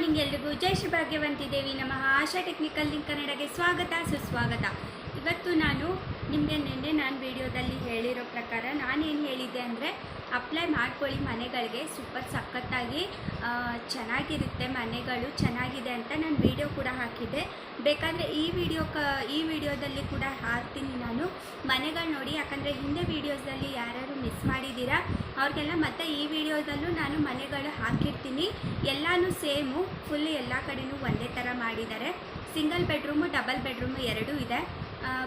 Morning ಎಲ್ರಿಗೂ ಜೈ ಶ್ರೀ ಭಾಗ್ಯವಂತಿ ದೇವಿ ನಮಃ. ಆಶಾ technical link ಕನ್ನಡಗೆ ಸ್ವಾಗತ, ಸುಸ್ವಾಗತ. ಇವತ್ತು ನಾನು ನಿಮಗೆ ನಿನ್ನೆ ನಾನು ವಿಡಿಯೋದಲ್ಲಿ ಹೇಳಿರೋ ಪ್ರಕಾರ ನಾನೇನು ಹೇಳಿದ್ದೆ ಅಂದರೆ ಅಪ್ಲೈ ಮಾಡ್ಕೊಳ್ಳಿ ಮನೆಗಳಿಗೆ. ಸೂಪರ್ ಸಖತ್ತಾಗಿ ಚೆನ್ನಾಗಿರುತ್ತೆ ಮನೆಗಳು, ಚೆನ್ನಾಗಿದೆ ಅಂತ ನಾನು ವಿಡಿಯೋ ಕೂಡ ಹಾಕಿದ್ದೆ. ಬೇಕಾದರೆ ಈ ವಿಡಿಯೋ ಕ, ಈ ವಿಡಿಯೋದಲ್ಲಿ ಕೂಡ ಹಾಕ್ತೀನಿ ನಾನು. ಮನೆಗಳು ನೋಡಿ, ಯಾಕಂದರೆ ಹಿಂದೆ ವೀಡಿಯೋಸಲ್ಲಿ ಮಿಸ್ ಮಾಡಿದ್ದೀರಾ? ಅವ್ರಿಗೆಲ್ಲ ಮತ್ತೆ ಈ ವಿಡಿಯೋದಲ್ಲೂ ನಾನು ಮನೆಗಳು ಹಾಕಿರ್ತೀನಿ. ಎಲ್ಲನೂ ಸೇಮು ಫುಲ್ ಎಲ್ಲ ಕಡೆನೂ ಒಂದೇ ಥರ ಮಾಡಿದ್ದಾರೆ. ಸಿಂಗಲ್ ಬೆಡ್ರೂಮು ಡಬಲ್ ಬೆಡ್ರೂಮು ಎರಡೂ ಇದೆ.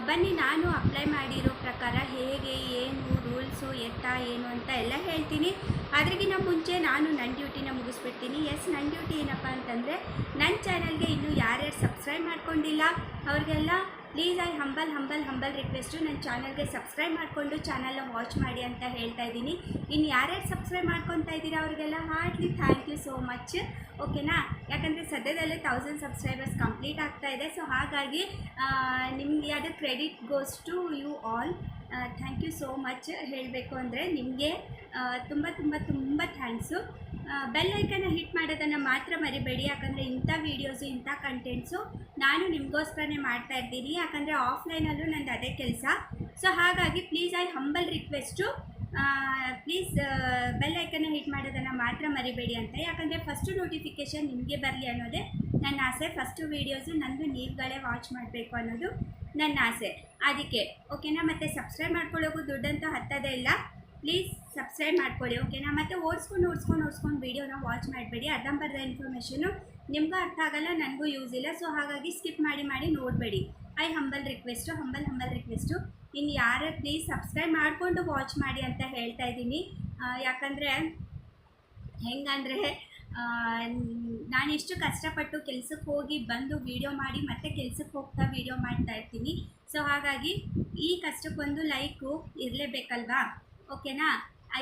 ಬನ್ನಿ, ನಾನು ಅಪ್ಲೈ ಮಾಡಿರೋ ಪ್ರಕಾರ ಹೇಗೆ, ಏನು ರೂಲ್ಸು ಎತ್ತ, ಏನು ಅಂತ ಎಲ್ಲ ಹೇಳ್ತೀನಿ. ಅದ್ರಿಗಿಂತ ಮುಂಚೆ ನಾನು ನನ್ನ ಡ್ಯೂಟಿನ ಮುಗಿಸ್ಬಿಡ್ತೀನಿ. ಎಸ್ ನನ್ನ ಡ್ಯೂಟಿ ಏನಪ್ಪ ಅಂತಂದರೆ ನನ್ನ ಚಾನಲ್ಗೆ ಇನ್ನೂ ಯಾರ್ಯಾರು ಸಬ್ಸ್ಕ್ರೈಬ್ ಮಾಡ್ಕೊಂಡಿಲ್ಲ, ಅವ್ರಿಗೆಲ್ಲ please I humble humble humble request ನನ್ನ ಚಾನಲ್ಗೆ ಸಬ್ಸ್ಕ್ರೈಬ್ ಮಾಡಿಕೊಂಡು ಚಾನಲ್ನ ವಾಚ್ ಮಾಡಿ ಅಂತ ಹೇಳ್ತಾ ಇದ್ದೀನಿ. ಇನ್ನು ಯಾರ್ಯಾರು ಸಬ್ಸ್ಕ್ರೈಬ್ ಮಾಡ್ಕೊತಾ ಇದ್ದೀರಾ ಅವರಿಗೆಲ್ಲ heartly thank you so much ಓಕೆನಾ? ಯಾಕಂದರೆ ಸದ್ಯದಲ್ಲೇ ತೌಸಂಡ್ ಸಬ್ಸ್ಕ್ರೈಬರ್ಸ್ ಕಂಪ್ಲೀಟ್ ಆಗ್ತಾ ಇದೆ. ಸೊ ಹಾಗಾಗಿ ನಿಮಗೆ ಅದು credit goes to you all thank you so much ಹೇಳಬೇಕು ಅಂದರೆ ನಿಮಗೆ ತುಂಬ ತುಂಬ ತುಂಬ ಥ್ಯಾಂಕ್ಸು ಬೆಲ್ ಐಕನ್ನ ಹಿಟ್ ಮಾಡೋದನ್ನು ಮಾತ್ರ ಮರಿಬೇಡಿ. ಯಾಕಂದರೆ ಇಂಥ ವೀಡಿಯೋಸು ಇಂಥ ಕಂಟೆಂಟ್ಸು ನಾನು ನಿಮಗೋಸ್ಕರನೇ ಮಾಡ್ತಾ ಇರ್ತೀನಿ ಯಾಕಂದರೆ ಆಫ್ಲೈನಲ್ಲೂ ನಂದು ಅದೇ ಕೆಲಸ. ಸೊ ಹಾಗಾಗಿ please I humble request please bell ಐಕನ್ನ hit ಮಾಡೋದನ್ನು ಮಾತ್ರ ಮರಿಬೇಡಿ ಅಂತ. ಯಾಕಂದರೆ ಫಸ್ಟು ನೋಟಿಫಿಕೇಷನ್ ನಿಮಗೆ ಬರಲಿ ಅನ್ನೋದೇ ನನ್ನ ಆಸೆ. ಫಸ್ಟು ವೀಡಿಯೋಸು ನಂದು ನೀವುಗಳೇ ವಾಚ್ ಮಾಡಬೇಕು ಅನ್ನೋದು ನನ್ನ ಆಸೆ. ಅದಕ್ಕೆ ಓಕೆನಾ ಮತ್ತು ಸಬ್ಸ್ಕ್ರೈಬ್ ಮಾಡ್ಕೊಳ್ಳೋಕ್ಕೂ ದುಡ್ಡಂತೂ ಹತ್ತೋದೇ ಇಲ್ಲ. ಪ್ಲೀಸ್ ಸಬ್ಸ್ಕ್ರೈಬ್ ಮಾಡ್ಕೊಳ್ಳಿ ಓಕೆನಾ ಮತ್ತು ಓಡಿಸ್ಕೊಂಡು ಓಡಿಸ್ಕೊಂಡು ಓಡಿಸ್ಕೊಂಡು ವೀಡಿಯೋನ ವಾಚ್ ಮಾಡಬೇಡಿ. ಅರ್ಧಂಬರ್ಧ ಇನ್ಫಾರ್ಮೇಷನು ನಿಮಗೂ ಅರ್ಥ ಆಗಲ್ಲ, ನನಗೂ ಯೂಸ್ ಇಲ್ಲ. ಸೊ ಹಾಗಾಗಿ ಸ್ಕಿಪ್ ಮಾಡಿ ಮಾಡಿ ನೋಡಬೇಡಿ. I humble request humble humble request ಇನ್ನು ಯಾರೇ ಪ್ಲೀಸ್ ಸಬ್ಸ್ಕ್ರೈಬ್ ಮಾಡಿಕೊಂಡು ವಾಚ್ ಮಾಡಿ ಅಂತ ಹೇಳ್ತಾ ಇದ್ದೀನಿ. ಯಾಕಂದರೆ ಹೆಂಗಂದರೆ ನಾನು ಎಷ್ಟು ಕಷ್ಟಪಟ್ಟು ಕೆಲಸಕ್ಕೆ ಹೋಗಿ ಬಂದು ವೀಡಿಯೋ ಮಾಡಿ ಮತ್ತೆ ಕೆಲಸಕ್ಕೆ ಹೋಗ್ತಾ ವೀಡಿಯೋ ಮಾಡ್ತಾ ಇರ್ತೀನಿ. ಸೊ ಹಾಗಾಗಿ ಈ ಕಷ್ಟಕ್ಕೊಂದು ಲೈಕು ಇರಲೇಬೇಕಲ್ವಾ? ಓಕೆನಾ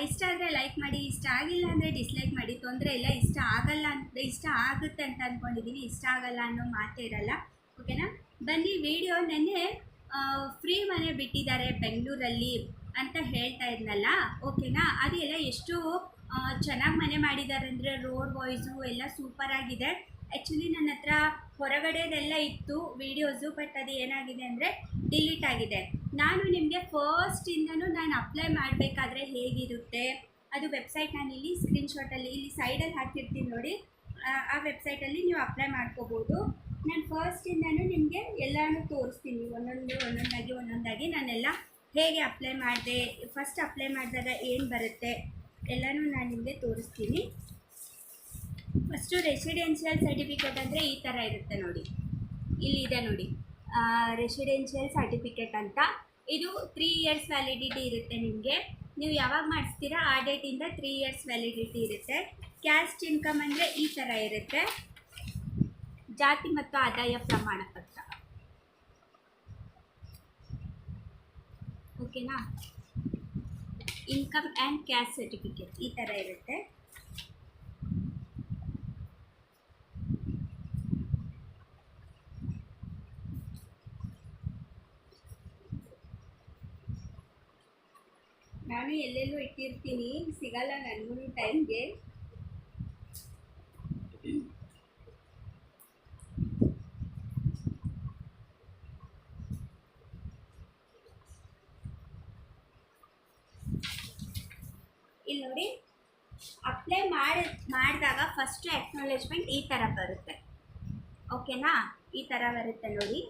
ಇಷ್ಟ ಆದರೆ ಲೈಕ್ ಮಾಡಿ, ಇಷ್ಟ ಆಗಿಲ್ಲ ಅಂದರೆ ಡಿಸ್ಲೈಕ್ ಮಾಡಿ, ತೊಂದರೆ ಇಲ್ಲ, ಇಷ್ಟ ಆಗಲ್ಲ ಅಂತ ಇಷ್ಟ ಆಗುತ್ತೆ ಅಂತ ಅಂದ್ಕೊಂಡಿದ್ದೀನಿ ಇಷ್ಟ ಆಗಲ್ಲ ಅನ್ನೋ ಮಾತೇ ಇರಲ್ಲ. ಓಕೆನಾ ಬನ್ನಿ ವಿಡಿಯೋ ನೆನ್ನೆ ಫ್ರೀ ಮನೆ ಬಿಟ್ಟಿದ್ದಾರೆ ಬೆಂಗಳೂರಲ್ಲಿ ಅಂತ ಹೇಳ್ತಾ ಇದ್ನಲ್ಲ? ಓಕೆನಾ ಅದೆಲ್ಲ ಎಷ್ಟು ಚೆನ್ನಾಗಿ ಮನೆ ಮಾಡಿದ್ದಾರೆ ಅಂದರೆ ರೋಡ್ ವಾಯ್ಸು ಎಲ್ಲ ಸೂಪರ್ ಆಗಿದೆ. ಆ್ಯಕ್ಚುಲಿ ನನ್ನ ಹತ್ರ ಹೊರಗಡೆದೆಲ್ಲ ಇತ್ತು ವೀಡಿಯೋಸು ಬಟ್ ಅದು ಏನಾಗಿದೆ ಅಂದರೆ ಡಿಲೀಟ್ ಆಗಿದೆ. ನಾನು ನಿಮಗೆ ಫಸ್ಟಿಂದನೂ ನಾನು ಅಪ್ಲೈ ಮಾಡಬೇಕಾದ್ರೆ ಹೇಗಿರುತ್ತೆ? ಅದು ವೆಬ್ಸೈಟ್ ನಾನು ಇಲ್ಲಿ ಸ್ಕ್ರೀನ್ಶಾಟಲ್ಲಿ ಇಲ್ಲಿ ಸೈಡಲ್ಲಿ ಹಾಕಿರ್ತೀನಿ ನೋಡಿ. ಆ ವೆಬ್ಸೈಟಲ್ಲಿ ನೀವು ಅಪ್ಲೈ ಮಾಡ್ಕೋಬೋದು. ನಾನು ಫಸ್ಟಿಂದನೂ ನಿಮಗೆ ಎಲ್ಲನೂ ತೋರಿಸ್ತೀನಿ. ಒಂದೊಂದು, ಒಂದೊಂದಾಗಿ ಒಂದೊಂದಾಗಿ ನಾನೆಲ್ಲ ಹೇಗೆ ಅಪ್ಲೈ ಮಾಡಿದೆ ಫಸ್ಟ್ ಅಪ್ಲೈ ಮಾಡಿದಾಗ ಏನು ಬರುತ್ತೆ ಎಲ್ಲನೂ ನಾನು ನಿಮಗೆ ತೋರಿಸ್ತೀನಿ. ಫಸ್ಟು ರೆಸಿಡೆನ್ಷಿಯಲ್ ಸರ್ಟಿಫಿಕೇಟ್ ಅಂದರೆ ಈ ಥರ ಇರುತ್ತೆ ನೋಡಿ. ಇಲ್ಲಿದೆ ನೋಡಿ. ರೆಸಿಡೆನ್ಷಿಯಲ್ ಸರ್ಟಿಫಿಕೇಟ್ ಅಂತ. ಇದು ತ್ರೀ ಇಯರ್ಸ್ ವ್ಯಾಲಿಡಿಟಿ ಇರುತ್ತೆ ನಿಮಗೆ. ನೀವು ಯಾವಾಗ ಮಾಡಿಸ್ತೀರಾ ಆ ಡೇಟಿಂದ ತ್ರೀ ಇಯರ್ಸ್ ವ್ಯಾಲಿಡಿಟಿ ಇರುತ್ತೆ. ಕ್ಯಾಸ್ಟ್ ಇನ್ಕಮ್ ಅಂದರೆ ಈ ಥರ ಇರುತ್ತೆ. ಜಾತಿ ಮತ್ತು ಆದಾಯ ಪ್ರಮಾಣ ಪತ್ರ ಓಕೆನಾ? ಇನ್ಕಮ್ ಆ್ಯಂಡ್ ಕ್ಯಾಸ್ಟ್ ಸರ್ಟಿಫಿಕೇಟ್ ಈ ಥರ ಇರುತ್ತೆ. ನಾನು ಎಲ್ಲೆಲ್ಲೂ ಇಟ್ಟಿರ್ತೀನಿ. ಸಿಗಲ್ಲ ನನಗೂ ಟೈಮ್ಗೆ ಇಲ್ಲಿ ನೋಡಿ. ಅಪ್ಲೈ ಮಾಡಿ, ಮಾಡಿದಾಗ ಫಸ್ಟ್ ಎಕ್ನಾಲೇಜ್ಮೆಂಟ್ ಈ ಥರ ಬರುತ್ತೆ. ಓಕೆನಾ ಈ ಥರ ಬರುತ್ತೆ ನೋಡಿ.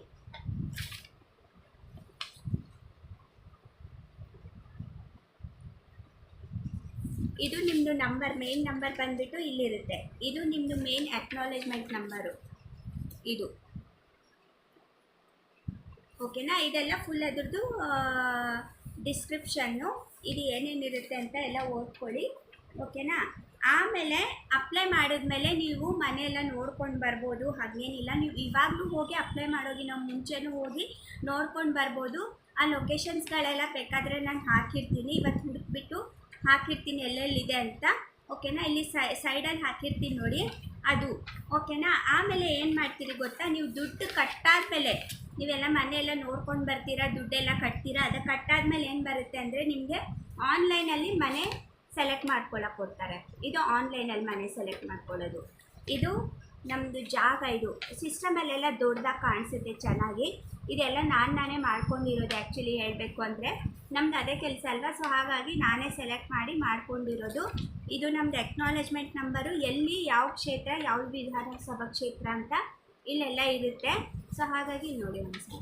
ಇದು ನಿಮ್ಮದು ನಂಬರ್ ಮೇನ್ ನಂಬರ್ ಬಂದ್ಬಿಟ್ಟು ಇಲ್ಲಿರುತ್ತೆ. ಇದು ನಿಮ್ಮದು ಮೇನ್ ಅಕ್ನಾಲೇಜ್ಮೆಂಟ್ ನಂಬರು ಇದು. ಓಕೆನಾ ಇದೆಲ್ಲ ಫುಲ್ ಅದ್ರದ್ದು ಡಿಸ್ಕ್ರಿಪ್ಷನ್ನು ಇದು ಏನೇನಿರುತ್ತೆ ಅಂತ ಎಲ್ಲ ಓದ್ಕೊಳ್ಳಿ, ಓಕೆನಾ? ಆಮೇಲೆ ಅಪ್ಲೈ ಮಾಡಿದ್ಮೇಲೆ ನೀವು ಮನೆಯೆಲ್ಲ ನೋಡ್ಕೊಂಡು ಬರ್ಬೋದು, ಹಾಗೇನಿಲ್ಲ. ನೀವು ಇವಾಗಲೂ ಹೋಗಿ ಅಪ್ಲೈ ಮಾಡೋಗಿನ ಮುಂಚೆನೂ ಹೋಗಿ ನೋಡ್ಕೊಂಡು ಬರ್ಬೋದು. ಆ ಲೊಕೇಶನ್ಸ್ಗಳೆಲ್ಲ ಬೇಕಾದರೆ ನಾನು ಹಾಕಿರ್ತೀನಿ. ಇವತ್ತು ಹುಡುಕ್ಬಿಟ್ಟು ಹಾಕಿರ್ತೀನಿ, ಎಲ್ಲೆಲ್ಲಿದೆ ಅಂತ. ಓಕೆನಾ? ಇಲ್ಲಿ ಸೈಡಲ್ಲಿ ಹಾಕಿರ್ತೀನಿ ನೋಡಿ. ಅದು. ಓಕೆನಾ ಆಮೇಲೆ ಏನು ಮಾಡ್ತೀರಿ ಗೊತ್ತಾ? ನೀವು ದುಡ್ಡು ಕಟ್ಟಾದ್ಮೇಲೆ, ನೀವೆಲ್ಲ ಮನೆಯೆಲ್ಲ ನೋಡ್ಕೊಂಡು ಬರ್ತೀರಾ, ದುಡ್ಡೆಲ್ಲ ಕಟ್ತೀರಾ? ಅದು ಕಟ್ಟಾದ್ಮೇಲೆ ಏನು ಬರುತ್ತೆ ಅಂದರೆ ನಿಮಗೆ ಆನ್ಲೈನಲ್ಲಿ ಮನೆ ಸೆಲೆಕ್ಟ್ ಮಾಡ್ಕೊಳ್ಳೋಕೆ ಕೊಡ್ತಾರೆ. ಇದು ಆನ್ಲೈನಲ್ಲಿ ಮನೆ ಸೆಲೆಕ್ಟ್ ಮಾಡ್ಕೊಳ್ಳೋದು. ಇದು ನಮ್ಮದು ಜಾಗ ಇದು. ಸಿಸ್ಟಮಲ್ಲೆಲ್ಲ ದೊಡ್ಡದಾಗಿ ಕಾಣಿಸುತ್ತೆ ಚೆನ್ನಾಗಿ. ಇದೆಲ್ಲ ನಾನು ನಾನೇ ಮಾಡ್ಕೊಂಡಿರೋದು ಆ್ಯಕ್ಚುಲಿ ಹೇಳಬೇಕು ಅಂದರೆ. ನಮ್ದು ಅದೇ ಕೆಲಸ ಅಲ್ವಾ? ಸೊ ಹಾಗಾಗಿ ನಾನೇ ಸೆಲೆಕ್ಟ್ ಮಾಡಿ ಮಾಡ್ಕೊಂಡಿರೋದು. ಇದು ನಮ್ಮದು ಎಕ್ನಾಲೇಜ್ಮೆಂಟ್ ನಂಬರು ಎಲ್ಲಿ ಯಾವ ಕ್ಷೇತ್ರ, ಯಾವ ವಿಧಾನಸಭಾ ಕ್ಷೇತ್ರ ಅಂತ ಇಲ್ಲೆಲ್ಲ ಇರುತ್ತೆ. ಸೊ ಹಾಗಾಗಿ ನೋಡಿ ಒಂದ್ಸಲ.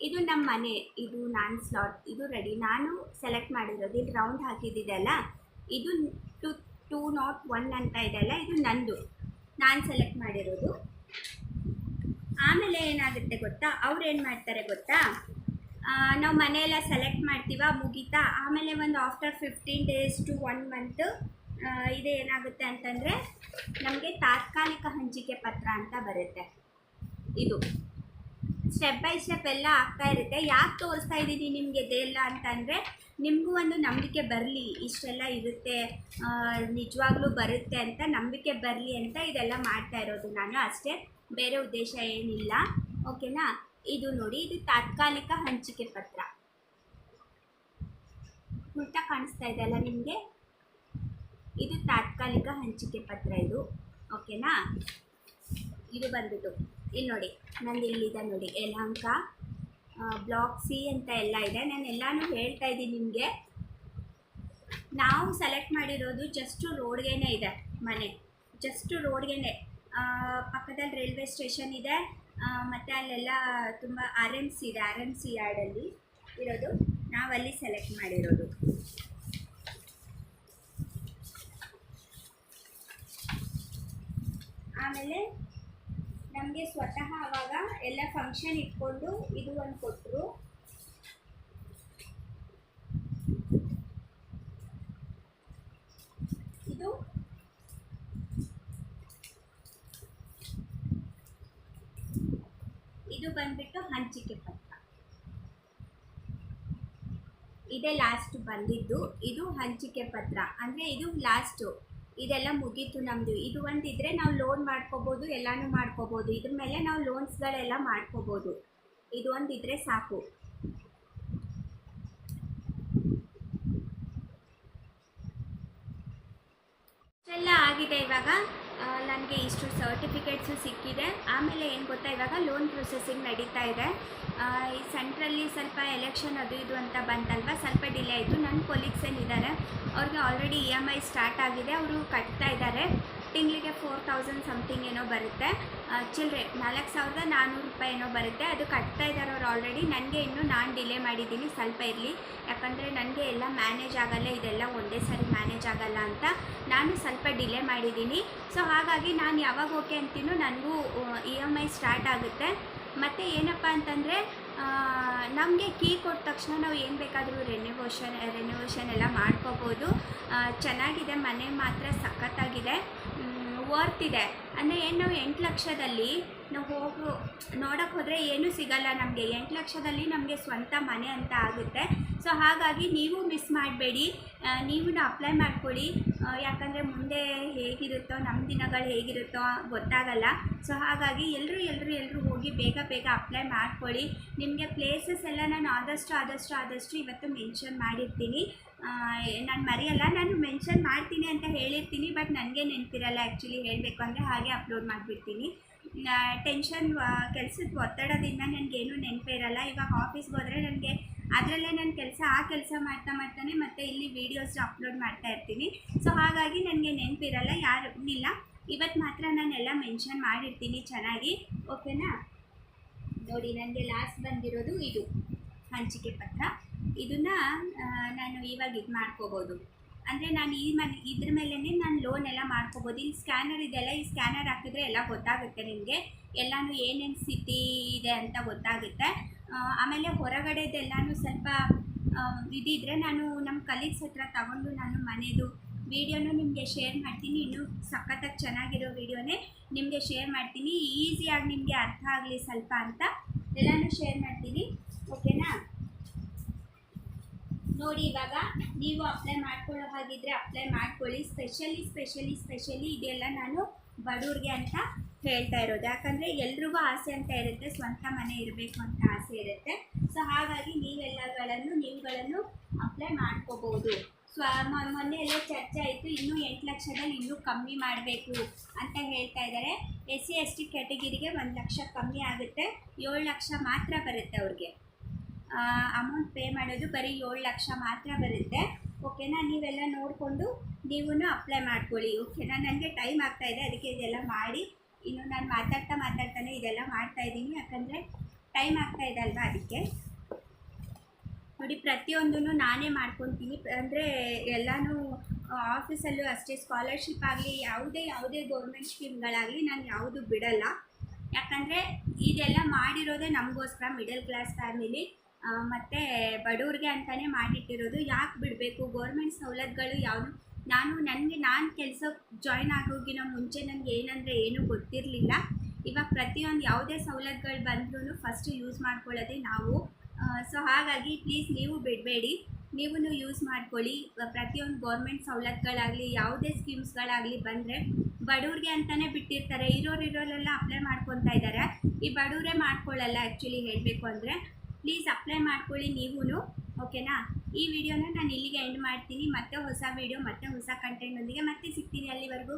ಇದು ನಮ್ಮ ಮನೆ. ಇದು ನಾನು ಸ್ಲಾಟ್ ಇದು ರೆಡಿ ನಾನು ಸೆಲೆಕ್ಟ್ ಮಾಡಿರೋದು. ಇಲ್ಲಿ ರೌಂಡ್ ಹಾಕಿದ್ದಿದೆಲ್ಲ ಇದು ಟು ನಾಟ್ ಒನ್ ಅಂತ ಇದೆಯಲ್ಲ ಇದು ನಂದು. ನಾನು ಸೆಲೆಕ್ಟ್ ಮಾಡಿರೋದು. ಆಮೇಲೆ ಏನಾಗುತ್ತೆ ಗೊತ್ತಾ? ಅವ್ರು ಮಾಡ್ತಾರೆ ಗೊತ್ತಾ? ನಾವು ಮನೆಯೆಲ್ಲ ಸೆಲೆಕ್ಟ್ ಮಾಡ್ತೀವ? ಮುಗೀತಾ? ಆಮೇಲೆ ಒಂದು after fifteen days to one month ಇದು ಏನಾಗುತ್ತೆ ಅಂತಂದರೆ, ನಮಗೆ ತಾತ್ಕಾಲಿಕ ಹಂಚಿಕೆ ಪತ್ರ ಅಂತ ಬರುತ್ತೆ. ಇದು. ಸ್ಟೆಪ್ ಬೈ ಸ್ಟೆಪ್ ಎಲ್ಲ ಆಗ್ತಾ ಇರುತ್ತೆ. ಯಾಕೆ ತೋರಿಸ್ತಾ ಇದ್ದೀನಿ ನಿಮಗೆ ಇದೆಲ್ಲ ಅಂತಂದರೆ, ನಿಮಗೂ ಒಂದು ನಂಬಿಕೆ ಬರಲಿ, ಇಷ್ಟೆಲ್ಲ ಇರುತ್ತೆ ನಿಜವಾಗ್ಲೂ ಬರುತ್ತೆ ಅಂತ ನಂಬಿಕೆ ಬರಲಿ ಅಂತ ಇದೆಲ್ಲ ಮಾಡ್ತಾ ಇರೋದು ನಾನು ಅಷ್ಟೇ. ಬೇರೆ ಉದ್ದೇಶ ಏನಿಲ್ಲ. ಓಕೆನಾ? ಇದು ನೋಡಿ, ಇದು ತಾತ್ಕಾಲಿಕ ಹಂಚಿಕೆ ಪತ್ರ. ಉಲ್ಟಾ ಕಾಣಿಸ್ತಾ ಇದೆಯಲ್ಲ ನಿಮಗೆ? ಇದು ತಾತ್ಕಾಲಿಕ ಹಂಚಿಕೆ ಪತ್ರ ಇದು. ಓಕೆನಾ? ಇದು ಬಂದ್ಬಿಟ್ಟು. ಇಲ್ಲಿ ನೋಡಿ ನಂದು ಇಲ್ಲಿದೆ ನೋಡಿ, ಯಲಹಂಕ ಬ್ಲಾಕ್ ಸಿ ಅಂತ ಎಲ್ಲ ಇದೆ. ನಾನು ಎಲ್ಲನೂ ಹೇಳ್ತಾ ಇದ್ದೀನಿ ನಿಮಗೆ. ನಾವು ಸೆಲೆಕ್ಟ್ ಮಾಡಿರೋದು ಜಸ್ಟು ರೋಡ್ಗೇನೆ ಇದೆ ಮನೆ. ಜಸ್ಟು ರೋಡ್ಗೇನೆ ಪಕ್ಕದಲ್ಲಿ ರೈಲ್ವೆ ಸ್ಟೇಷನ್ ಇದೆ. ಮತ್ತು ಅಲ್ಲೆಲ್ಲ ತುಂಬ ಆರ್ ಎಂ ಸಿ ಇದೆ ಆರ್ ಎಂ ಸಿ ಯಾರ್ಡಲ್ಲಿ ಇರೋದು. ನಾವಲ್ಲಿ ಸೆಲೆಕ್ಟ್ ಮಾಡಿರೋದು. ಆಮೇಲೆ ನಮಗೆ ಸ್ವತಃ ಆವಾಗ ಎಲ್ಲ ಫಂಕ್ಷನ್ ಇಟ್ಕೊಂಡು ಇದು ಒಂದು ಕೊಟ್ಟರು ಇದು ಇದು ಬಂದ್ಬಿಟ್ಟು ಹಂಚಿಕೆ ಪತ್ರ. ಇದೇ ಲಾಸ್ಟ್ ಬಂದಿದ್ದು. ಇದು ಹಂಚಿಕೆ ಪತ್ರ. ಅಂದರೆ ಇದು ಲಾಸ್ಟು ಇದೆಲ್ಲ ಮುಗೀತು ನಮ್ಮದು ಇದು ಒಂದಿದ್ರೆ ನಾವು ಲೋನ್ ಮಾಡ್ಕೋಬೋದು, ಎಲ್ಲನೂ ಮಾಡ್ಕೋಬೋದು. ಇದ್ರ ಮೇಲೆ ನಾವು ಲೋನ್ಸ್ಗಳೆಲ್ಲ ಮಾಡ್ಕೋಬೋದು. ಇದು ಒಂದಿದ್ರೆ ಸಾಕು. ಇಷ್ಟೆಲ್ಲ ಆಗಿದೆ ಇವಾಗ? ನನಗೆ ಇಷ್ಟು ಸರ್ಟಿಫಿಕೇಟ್ಸು ಸಿಕ್ಕಿದೆ. ಆಮೇಲೆ ಏನು ಗೊತ್ತಾ, ಇವಾಗ ಲೋನ್ ಪ್ರೊಸೆಸಿಂಗ್ ನಡೀತಾ ಇದೆ. ಈ ಸೆಂಟ್ರಲ್ಲಿ ಸ್ವಲ್ಪ ಎಲೆಕ್ಷನ್ ಅದು ಇದು ಅಂತ ಬಂತಲ್ವ, ಸ್ವಲ್ಪ ಡಿಲೇ ಆಯಿತು. ನನ್ನ ಕೊಲೀಗ್ಸ್ ಏನಿದ್ದಾರೆ, ಅವ್ರಿಗೆ already E M I start ಆಗಿದೆ. ಅವರು ಕಟ್ತಾ ಇದ್ದಾರೆ. ತಿಂಗಳಿಗೆ ಫೋರ್ ತೌಸಂಡ್ ಸಮಥಿಂಗ್ ಏನೋ ಬರುತ್ತೆ. ಚಿಲ್ಲರೆ ನಾಲ್ಕು ಸಾವಿರದ ನಾನ್ನೂರು ರೂಪಾಯಿ ಏನೋ ಬರುತ್ತೆ. ಅದು ಕಟ್ತಾ ಇದ್ದಾರೆ ಅವ್ರು ಆಲ್ರೆಡಿ ನನಗೆ ಇನ್ನೂ ನಾನು ಡಿಲೇ ಮಾಡಿದ್ದೀನಿ. ಸ್ವಲ್ಪ ಇರಲಿ. ಯಾಕಂದರೆ ನನಗೆ ಎಲ್ಲ ಮ್ಯಾನೇಜ್ ಆಗಲ್ಲ. ಇದೆಲ್ಲ ಒಂದೇ ಸರಿ ಮ್ಯಾನೇಜ್ ಆಗಲ್ಲ ಅಂತ ನಾನು ಸ್ವಲ್ಪ ಡಿಲೇ ಮಾಡಿದ್ದೀನಿ. ಸೊ ಹಾಗಾಗಿ ನಾನು ಯಾವಾಗ ಓಕೆ ಅಂತೀನೋ ನನಗೂ ಇ ಎಂ ಐ ಸ್ಟಾರ್ಟ್ ಆಗುತ್ತೆ. ಮತ್ತು ಏನಪ್ಪ ಅಂತಂದರೆ ನಮಗೆ ಕೀ ಕೊಟ್ಟ ತಕ್ಷಣ ನಾವು ಏನು ಬೇಕಾದರೂ ರೆನ್ಯುವೇಷನ್ ರೆನ್ಯುವೇಷನ್ ಎಲ್ಲ ಮಾಡ್ಕೋಬೋದು. ಚೆನ್ನಾಗಿದೆ. ಮನೆ ಮಾತ್ರ ಸಖತ್ತಾಗಿದೆ. ವರ್ತ್ ಇದೆ ಅಂದರೆ ಏನು ನಾವು ಎಂಟು ಲಕ್ಷದಲ್ಲಿ ನಾವು ಹೋಗು ನೋಡೋಕ್ಕೆ ಹೋದರೆ ಏನೂ ಸಿಗಲ್ಲ ನಮಗೆ. ಎಂಟು ಲಕ್ಷದಲ್ಲಿ ನಮಗೆ ಸ್ವಂತ ಮನೆ ಅಂತ ಆಗುತ್ತೆ. ಸೊ ಹಾಗಾಗಿ ನೀವು ಮಿಸ್ ಮಾಡಬೇಡಿ. ನೀವು ಅಪ್ಲೈ ಮಾಡ್ಕೊಳ್ಳಿ. ಯಾಕಂದರೆ ಮುಂದೆ ಹೇಗಿರುತ್ತೋ ನಮ್ಮ ದಿನಗಳು ಹೇಗಿರುತ್ತೋ ಗೊತ್ತಾಗಲ್ಲ. ಸೊ ಹಾಗಾಗಿ ಎಲ್ಲರೂ ಎಲ್ಲರೂ ಎಲ್ಲರೂ ಹೋಗಿ ಬೇಗ ಬೇಗ ಅಪ್ಲೈ ಮಾಡ್ಕೊಳ್ಳಿ. ನಿಮಗೆ ಪ್ಲೇಸಸ್ ಎಲ್ಲ ನಾನು ಆದಷ್ಟು ಆದಷ್ಟು ಆದಷ್ಟು ಇವತ್ತು ಮೆನ್ಷನ್ ಮಾಡಿರ್ತೀನಿ. ನಾನು ಮರೆಯಲ್ಲ, ನಾನು ಮೆನ್ಷನ್ ಮಾಡ್ತೀನಿ ಅಂತ ಹೇಳಿರ್ತೀನಿ ಬಟ್ ನನಗೆ ನೆನಪಿರಲ್ಲ ಆ್ಯಕ್ಚುಲಿ ಹೇಳಬೇಕು ಅಂದರೆ ಹಾಗೆ ಅಪ್ಲೋಡ್ ಮಾಡಿಬಿಡ್ತೀನಿ. ಟೆನ್ಷನ್ ಕೆಲಸದ ಒತ್ತಡದಿಂದ ನನಗೇನು ನೆನಪೇ ಇರಲ್ಲ ಇವಾಗ ಆಫೀಸ್ಗೆ ಹೋದರೆ ನನಗೆ ಅದರಲ್ಲೇ ನಾನು ಕೆಲಸ, ಆ ಕೆಲಸ ಮಾಡ್ತಾ ಮಾಡ್ತಾನೆ ಮತ್ತೆ ಇಲ್ಲಿ ವೀಡಿಯೋಸ್ ಅಪ್ಲೋಡ್ ಮಾಡ್ತಾ ಇರ್ತೀನಿ. ಸೊ ಹಾಗಾಗಿ ನನಗೆ ನೆನಪಿರಲ್ಲ, ಯಾರು ಇಲ್ಲ. ಇವತ್ತು ಮಾತ್ರ ನಾನೆಲ್ಲ ಮೆನ್ಷನ್ ಮಾಡಿರ್ತೀನಿ ಚೆನ್ನಾಗಿ. ಓಕೆನಾ ನೋಡಿ, ನನಗೆ ಲಾಸ್ಟ್ ಬಂದಿರೋದು ಇದು, ಹಂಚಿಕೆ ಪತ್ರ. ಇದನ್ನು ನಾನು ಇವಾಗ ಇದು ಮಾಡ್ಕೋಬೋದು. ಅಂದರೆ ನಾನು ಈ ಮನೆ, ಇದ್ರ ಮೇಲೇ ನಾನು ಲೋನ್ ಎಲ್ಲ ಮಾಡ್ಕೋಬೋದು. ಇಲ್ಲಿ ಸ್ಕ್ಯಾನರ್ ಇದೆಲ್ಲ ಈ ಸ್ಕ್ಯಾನರ್ ಹಾಕಿದ್ರೆ ಎಲ್ಲ ಗೊತ್ತಾಗುತ್ತೆ ನಿಮಗೆ. ಎಲ್ಲನೂ ಏನೇನು ಸ್ಥಿತಿ ಇದೆ ಅಂತ ಗೊತ್ತಾಗುತ್ತೆ. ಆಮೇಲೆ ಹೊರಗಡೆದೆಲ್ಲನೂ ಸ್ವಲ್ಪ ಇದಿದ್ರೆ ನಾನು ನಮ್ಮ ಕಲೀಗ್ಸ್ ಹತ್ರ ತಗೊಂಡು ನಾನು ಮನೆದು ವಿಡಿಯೋನು ನಿಮಗೆ ಶೇರ್ ಮಾಡ್ತೀನಿ. ಇನ್ನೂ ಸಖತ್ತಾಗಿ ಚೆನ್ನಾಗಿರೋ ವಿಡಿಯೋನೇ ನಿಮಗೆ ಶೇರ್ ಮಾಡ್ತೀನಿ. ಈಸಿಯಾಗಿ ನಿಮಗೆ ಅರ್ಥ ಆಗಲಿ ಸ್ವಲ್ಪ ಅಂತ ಎಲ್ಲನೂ ಶೇರ್ ಮಾಡ್ತೀನಿ. ಓಕೆನಾ ನೋಡಿ ಇವಾಗ ನೀವು ಅಪ್ಲೈ ಮಾಡ್ಕೊಳ್ಳೋ ಹಾಗಿದ್ರೆ ಅಪ್ಲೈ ಮಾಡ್ಕೊಳ್ಳಿ. ಸ್ಪೆಷಲಿ ಸ್ಪೆಷಲಿ ಸ್ಪೆಷಲಿ ಇದೆಲ್ಲ ನಾನು ಬಡವ್ರಿಗೆ ಅಂತ ಹೇಳ್ತಾ ಇರೋದು. ಯಾಕಂದರೆ ಎಲ್ರಿಗೂ ಆಸೆ ಅಂತ ಇರುತ್ತೆ, ಸ್ವಂತ ಮನೆ ಇರಬೇಕು ಅಂತ ಆಸೆ ಇರುತ್ತೆ. ಸೊ ಹಾಗಾಗಿ ನೀವೆಲ್ಲಗಳನ್ನು ನೀವುಗಳನ್ನು ಅಪ್ಲೈ ಮಾಡ್ಕೋಬೋದು. ಸೊ ಮೊನ್ನೆ ಎಲ್ಲ ಚರ್ಚೆ ಆಯಿತು, ಇನ್ನೂ ಎಂಟು ಲಕ್ಷದಲ್ಲಿ ಇನ್ನೂ ಕಮ್ಮಿ ಮಾಡಬೇಕು ಅಂತ ಹೇಳ್ತಾ ಇದ್ದಾರೆ. ಎಸ್ ಸಿ ಎಸ್ ಟಿ ಕ್ಯಾಟಗಿರಿಗೆ ಒಂದು ಲಕ್ಷ ಕಮ್ಮಿ ಆಗುತ್ತೆ, ಏಳು ಲಕ್ಷ ಮಾತ್ರ ಬರುತ್ತೆ ಅವ್ರಿಗೆ. ಅಮೌಂಟ್ ಪೇ ಮಾಡೋದು ಬರೀ ಏಳು ಲಕ್ಷ ಮಾತ್ರ ಬರುತ್ತೆ. ಓಕೆನಾ? ನೀವೆಲ್ಲ ನೋಡಿಕೊಂಡು ನೀವು ಅಪ್ಲೈ ಮಾಡ್ಕೊಳ್ಳಿ. ಓಕೆನಾ? ನನಗೆ ಟೈಮ್ ಆಗ್ತಾಯಿದೆ ಅದಕ್ಕೆ ಇದೆಲ್ಲ ಮಾಡಿ. ಇನ್ನು ನಾನು ಮಾತಾಡ್ತಾ ಮಾತಾಡ್ತಾನೆ ಇದೆಲ್ಲ ಮಾಡ್ತಾ ಇದ್ದೀನಿ, ಯಾಕಂದರೆ ಟೈಮ್ ಆಗ್ತಾ ಇದೆ ಅಲ್ವಾ ಅದಕ್ಕೆ. ನೋಡಿ ಪ್ರತಿಯೊಂದೂ ನಾನೇ ಮಾಡ್ಕೊತೀನಿ. ಅಂದರೆ ಎಲ್ಲನೂ ಆಫೀಸಲ್ಲೂ ಅಷ್ಟೇ ಸ್ಕಾಲರ್ಶಿಪ್ ಆಗಲಿ, ಯಾವುದೇ ಯಾವುದೇ ಗೌರ್ಮೆಂಟ್ ಸ್ಕೀಮ್ಗಳಾಗಲಿ ನಾನು ಯಾವುದು ಬಿಡಲ್ಲ. ಯಾಕಂದರೆ ಇದೆಲ್ಲ ಮಾಡಿರೋದೇ ನಮಗೋಸ್ಕರ ಮಿಡಲ್ ಕ್ಲಾಸ್ ಫ್ಯಾಮಿಲಿ ಮತ್ತು ಬಡವ್ರಿಗೆ ಅಂತಲೇ ಮಾಡಿಟ್ಟಿರೋದು. ಯಾಕೆ ಬಿಡಬೇಕು? ಗೌರ್ಮೆಂಟ್ ಸವಲತ್ತುಗಳು ಯಾವುದು? ನಾನು ನನಗೆ ನಾನು ಕೆಲಸ ಜಾಯ್ನ್ ಆಗೋಗಿನ ಮುಂಚೆ ನನಗೆ ಏನಂದರೆ ಏನೂ ಗೊತ್ತಿರಲಿಲ್ಲ. ಇವಾಗ ಪ್ರತಿಯೊಂದು ಯಾವುದೇ ಸವಲತ್ತುಗಳು ಬಂದ್ರೂ ಫಸ್ಟು ಯೂಸ್ ಮಾಡ್ಕೊಳ್ಳೋದೇ ನಾವು. ಸೊ ಹಾಗಾಗಿ ಪ್ಲೀಸ್ ನೀವು ಬಿಡಬೇಡಿ. ನೀವು ಯೂಸ್ ಮಾಡ್ಕೊಳ್ಳಿ. ಪ್ರತಿಯೊಂದು ಗೌರ್ಮೆಂಟ್ ಸವಲತ್ತುಗಳಾಗಲಿ, ಯಾವುದೇ ಸ್ಕೀಮ್ಸ್ಗಳಾಗಲಿ ಬಂದರೆ ಬಡವ್ರಿಗೆ ಅಂತಲೇ ಬಿಟ್ಟಿರ್ತಾರೆ. ಇರೋರು ಇರೋರೆಲ್ಲ ಅಪ್ಲೈ ಮಾಡ್ಕೊತಾ ಇದ್ದಾರೆ ಈ ಬಡವರೇ ಮಾಡ್ಕೊಳ್ಳಲ್ಲ ಆ್ಯಕ್ಚುಲಿ ಹೇಳಬೇಕು ಅಂದರೆ. ಪ್ಲೀಸ್ ಅಪ್ಲೈ ಮಾಡ್ಕೊಳ್ಳಿ ನೀವೂ ಓಕೆನಾ ಈ ವಿಡಿಯೋನ ನಾನು ಇಲ್ಲಿಗೆ ಎಂಡ್ ಮಾಡ್ತೀನಿ. ಮತ್ತೆ ಹೊಸ ವಿಡಿಯೋ ಮತ್ತೆ ಹೊಸ ಕಂಟೆಂಟ್ನೊಂದಿಗೆ ಮತ್ತೆ ಸಿಗ್ತೀನಿ ಅಲ್ಲಿವರೆಗೂ.